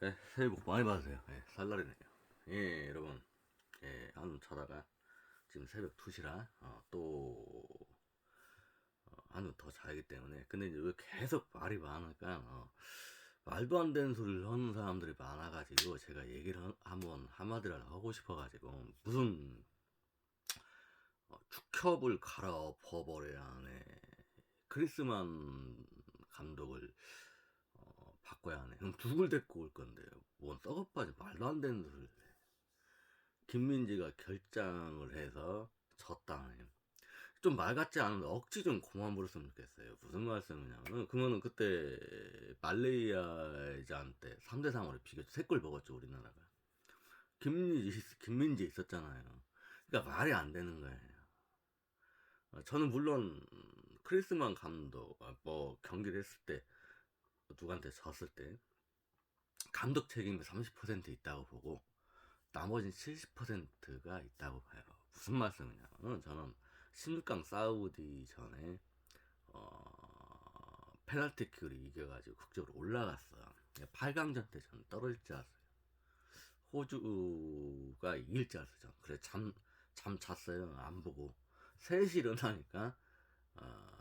네, 새해 복 많이 받으세요. 예, 설날이네요. 예, 여러분. 예, 한눈 자다가 지금 새벽 2시라 어, 또 어, 한눈 더 자기 때문에 근데 이제 왜 계속 말이 많으니까 어, 말도 안 되는 소리를 하는 사람들이 많아가지고 제가 얘기를 한- 한번 한마디라도 하고 싶어가지고 무슨 어, 축협을 갈아엎어버려야 하네 크리스만 감독을 어, 바꿔야 하네. 그럼 누굴 데리고 올 건데요? 뭔 썩어빠지 말도 안 되는 소리를 해. 김민지가 결장을 해서 졌다네. 좀말 같지 않은데 억지 좀 그만 부렸으면 좋겠어요. 무슨 말씀이냐면 그러면은 그때 말레이아한테 3대 3으로 비겼죠. 세골 먹었죠 우리나라가. 김민지 김민지 있었잖아요. 그러니까 말이 안 되는 거예요. 어, 저는 물론 크리스만 감독 어, 뭐 경기를 했을 때 누구한테 졌을 때 감독 책임이 30% 있다고 보고 나머지는 70%가 있다고 봐요. 무슨 말씀이냐면 저는 16강 사우디 전에 어, 페널티킥으로 이겨가지고 국적으로 올라갔어요. 8강전 때 저는 떨어질 줄 알았어요. 호주가 이길 줄 알았어요. 그래 잠, 잠 잤어요. 안 보고. 3시 일어나니까 어,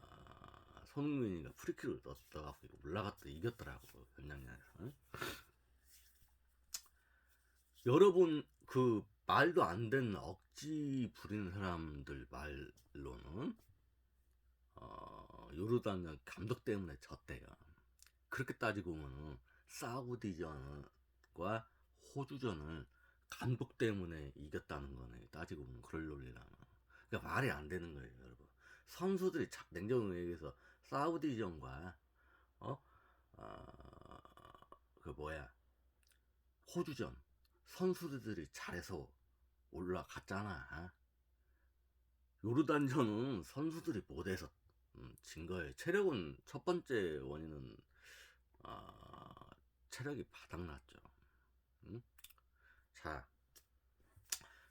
손흥민이가 프리킥을 넣었다가 올라갔다 이겼더라고 연장전에서. 여러분 그 말도 안 되는 억지 부리는 사람들 말로는 어, 요르단은 감독 때문에 졌대요. 그렇게 따지고 보면은 사우디전과 호주전을 감독 때문에 이겼다는 거네. 따지고 보면 그럴 논리라면 그러니까 말이 안 되는 거예요 여러분. 선수들이 자- 냉정하게 얘기해서 사우디전과 어? 어, 그 뭐야? 호주전 선수들이 잘해서 올라갔잖아. 요르단전은 선수들이 못해서 음, 진 거예요. 체력은 첫 번째 원인은 어, 체력이 바닥났죠. 음? 자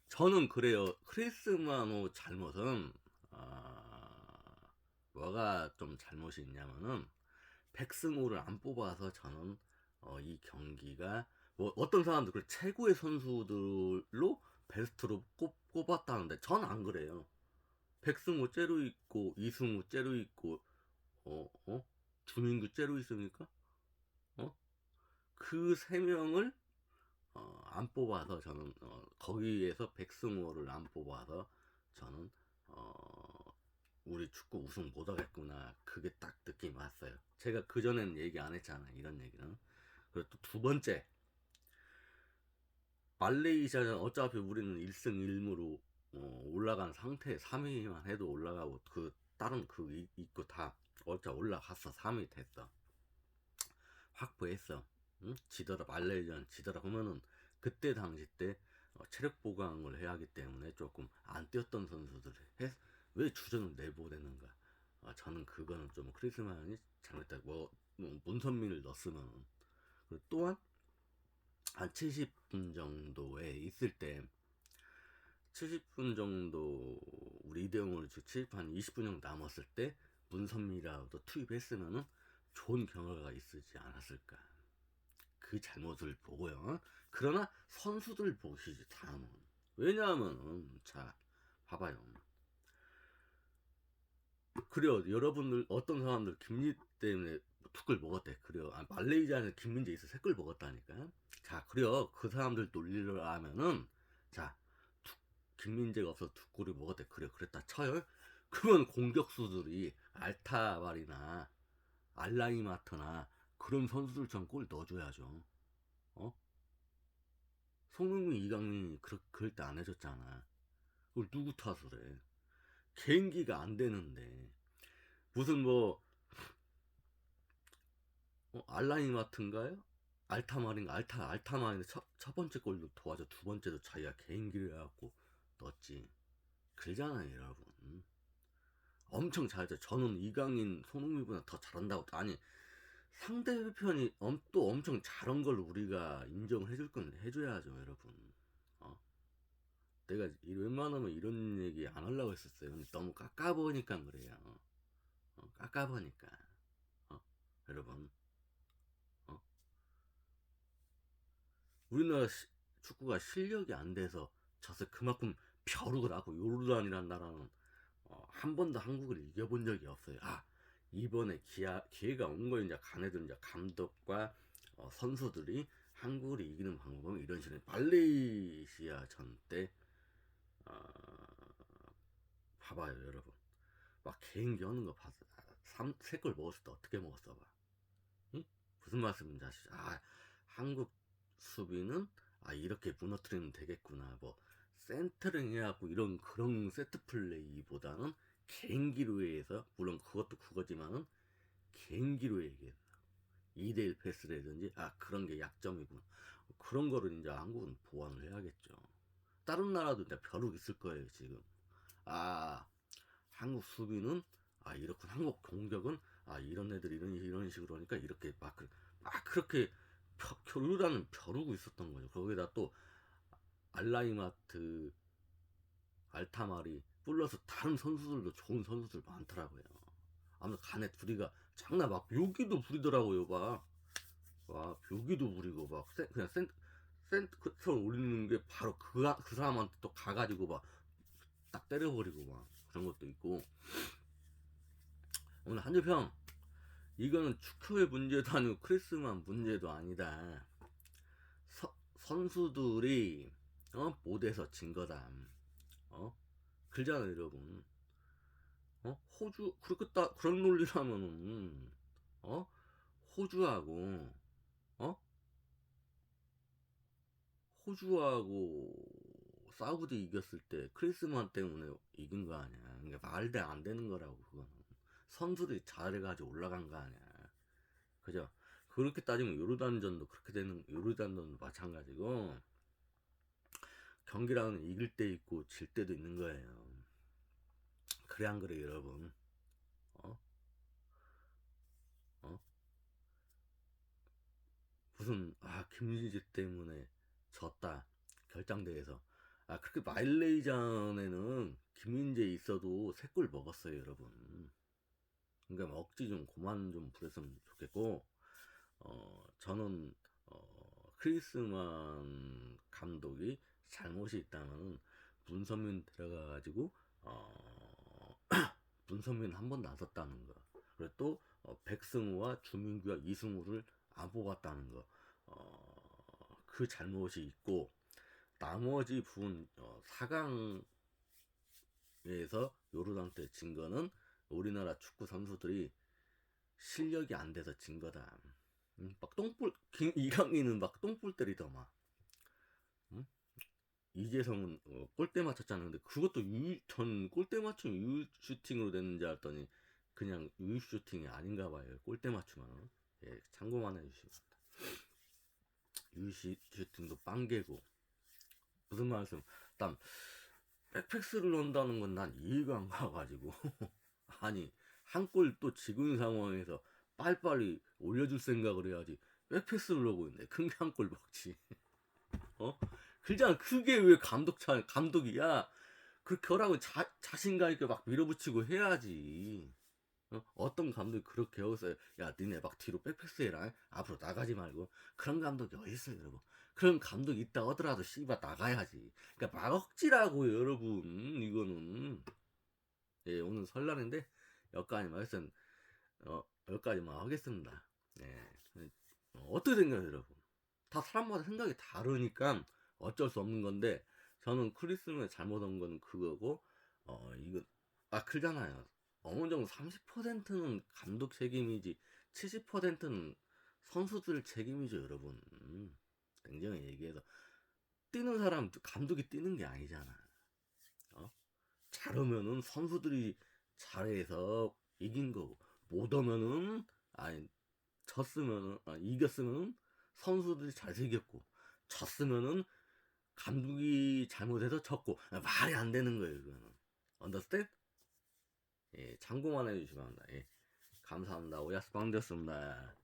저는 그래요. 크리스마노 잘못은 아, 뭐가 좀 잘못이 있냐면은 백승호를 안 뽑아서 저는 어, 이 경기가 뭐 어떤 사람들 그 최고의 선수들로 베스트로 꼽, 꼽았다는데 전 안 그래요. 백승호 째로 있고 이승우 째로 있고 어 어? 주민구 째로 있습니까? 어? 그 세 명을 어, 안 뽑아서 저는 어, 거기에서 백승호를 안 뽑아서 저는 어, 우리 축구 우승 못하겠구나 그게 딱 느낌이 왔어요. 제가 그 전에는 얘기 안 했잖아요. 이런 얘기는. 그리고 또 두 번째 말레이시아는 어차피 우리는 1승 1무로 어, 올라간 상태 3위만 해도 올라가고 그 다른 그 이- 있고 다 어차 올라갔어 3위 됐어 확보했어 응? 지더라 말레이시아는 지더라 그러면은 그때 당시 때 어, 체력 보강을 해야 하기 때문에 조금 안 뛰었던 선수들 해, 왜 주전을 내보내는가? 아, 저는 그거는 좀 크리스만이 잘못했다 뭐, 뭐 문선민을 넣었으면. 그리고 또한 한 70분 정도에 있을 때 70분 정도 우리 이대용을 70, 한 20분 정도 남았을 때 문선미라도 투입했으면은 좋은 경과가 있지 않았을까. 그 잘못을 보고요. 그러나 선수들 보시지 다음은. 왜냐하면은 자 봐봐요 그래요. 여러분들 어떤 사람들 김리 때문에 두골 먹었대. 그래요. 아, 말레이시아는 김민재 있어. 세골 먹었다니까. 자 그래요. 그 사람들 논리를 하면은 자 두- 김민재가 없어 두 골을 먹었대. 그래 그랬다 쳐요. 그건 공격수들이 알타발이나 알라이마트나 그런 선수들처럼 골 넣어줘야죠. 어? 송흥민 이강민이 그, 그럴 때 안 해줬잖아. 그걸 누구 탓을 해 개인기가 안 되는데 무슨 뭐 어, 알라이마트인가요? 알타말인가? 알타 알타말인데 첫, 첫 번째 골도 도와줘 두 번째도 자기가 개인기를 해갖고 넣었지 그러잖아요 여러분 엄청 잘했죠 저는 이강인 손흥민보다 더 잘한다고 아니 상대편이 엄, 또 엄청 잘한 걸 우리가 인정을 해줄 건 해줘야죠 여러분 어? 내가 이- 웬만하면 이런 얘기 안 하려고 했었어요 근데 너무 깎아보니까 그래요 어, 깎아보니까 어? 여러분 우리나라 시- 축구가 실력이 안 돼서 져서 그만큼 벼룩을 하고 요르단이란 나라는 어, 한 번도 한국을 이겨본 적이 없어요. 아 이번에 기아, 기회가 온 거예요. 이제 가네들 이제 감독과 어, 선수들이 한국을 이기는 방법은 이런 식으로 말레이시아 전때 어, 봐봐요 여러분. 막 개인기 하는 거 봤어. 세골 먹었을 때 어떻게 먹었어 봐. 응? 무슨 말씀인지 아시죠? 아 한국 수비는 아 이렇게 무너뜨리면 되겠구나. 뭐 센터링 해갖고 이런 그런 세트 플레이보다는 개인기로 해서 물론 그것도 그거지만은 개인기로 얘기해서 2대1 패스라든지 아 그런 게 약점이구나. 그런 거를 이제 한국은 보완을 해야겠죠 다른 나라도 벼룩 있을 거예요 지금. 아 한국 수비는 아 이렇군. 한국 공격은 아 이런 애들이 이런 이런 식으로 하니까 이렇게 막, 그- 막 그렇게 벼, 교류라는 벼르고 있었던 거죠. 거기다 또 알라이마트 알타마리 플러스 다른 선수들도 좋은 선수들 많더라고요. 아무튼 간에 둘이가 장난 막 묘기도 부리더라고요 막. 와 묘기도 부리고 막 센, 그냥 센 센터 올리는 게 바로 그, 그 사람한테 또 가가지고 막 딱 때려버리고 막 그런 것도 있고. 오늘 한줄평 이거는 축구의 문제도 아니고 크리스만 문제도 아니다. 서- 선수들이 어 못해서 진 거다. 어? 그러잖아요 여러분. 어? 호주 그렇게 딱 그런 논리라면은 어? 호주하고 어 호주하고 사우디 이겼을 때 크리스만 때문에 이긴 거 아니야. 그러니까 말도 안 되는 거라고 그거는 선수들이 잘해가지고 올라간 거 아니야. 그죠? 그렇게 따지면 요르단전도 그렇게 되는 요르단전도 마찬가지고 경기라는 이길 때 있고 질 때도 있는 거예요. 그래 안 그래 여러분? 어? 어? 무슨 아 김진지 때문에 졌다. 결장대에서. 아 그렇게 마일레이전에는 김민재 있어도 세 골 먹었어요 여러분. 그러니까 억지 좀 그만 좀 부렸으면 좋겠고 어 저는 어 크리스만 감독이 잘못이 있다면은 문선민 들어가 가지고 어 문선민 한 번 나섰다는 거. 그리고 또 어, 백승우와 주민규와 이승우를 안 뽑았다는 거. 어, 그 잘못이 있고 나머지 부분 어, 4강에서 요르단 때진 거는 우리나라 축구 선수들이 실력이 안 돼서 진 거다. 음, 막 똥볼 김- 이강인은 막 똥볼 때리더만. 음? 이재성은 어, 골대 맞췄잖아. 근데 그것도 유, 전 골대 맞춤 유 슈팅으로 됐는지 알았더니 그냥 유 슈팅이 아닌가 봐요. 골대 맞추면 예, 참고만 해주시면 유시 슈팅도 빵개고. 무슨 말씀? 일단 백패스를 넣는다는 건 난 이해가 안 가가지고. 아니 한 골또 있는 상황에서 빨리빨리 올려줄 생각을 해야지 백패스를 넣고 있네. 큰 게 한 골 먹지. 어? 그냥 그게 왜 감독 차 감독이야? 그렇게 하라고 자, 자신감 있게 막 밀어붙이고 해야지 어? 떤 감독이 그렇게 여기서 야 니네 막 뒤로 백패스 해라. 앞으로 나가지 말고. 그런 감독이 어딨어요 여러분? 그런 감독이 있다 하더라도 씨발 나가야지. 그러니까 막 억지라고요 여러분. 이거는. 예 오늘 설날인데 여기까지만 하여튼 어 여기까지만 하겠습니다. 예. 어, 어떻게 생각해요 여러분? 다 사람마다 생각이 다르니까 어쩔 수 없는 건데 저는 크리스마스 잘못한 건 그거고 어 이거 아 그잖아요 어느 정도 30%는 감독 책임이지 70%는 선수들 책임이죠 여러분 음, 냉정히 얘기해서 뛰는 사람 감독이 뛰는 게 아니잖아 어? 잘하면은 선수들이 잘해서 이긴 거고 못하면은 아니 졌으면은 아, 이겼으면은 선수들이 잘생겼고 졌으면은 감독이 잘못해서 졌고 아, 말이 안 되는 거예요 이거는 언더스탠? 예, 참고만 해주시면 합니다. 예, 감사합니다. 오야스 빵되었습니다.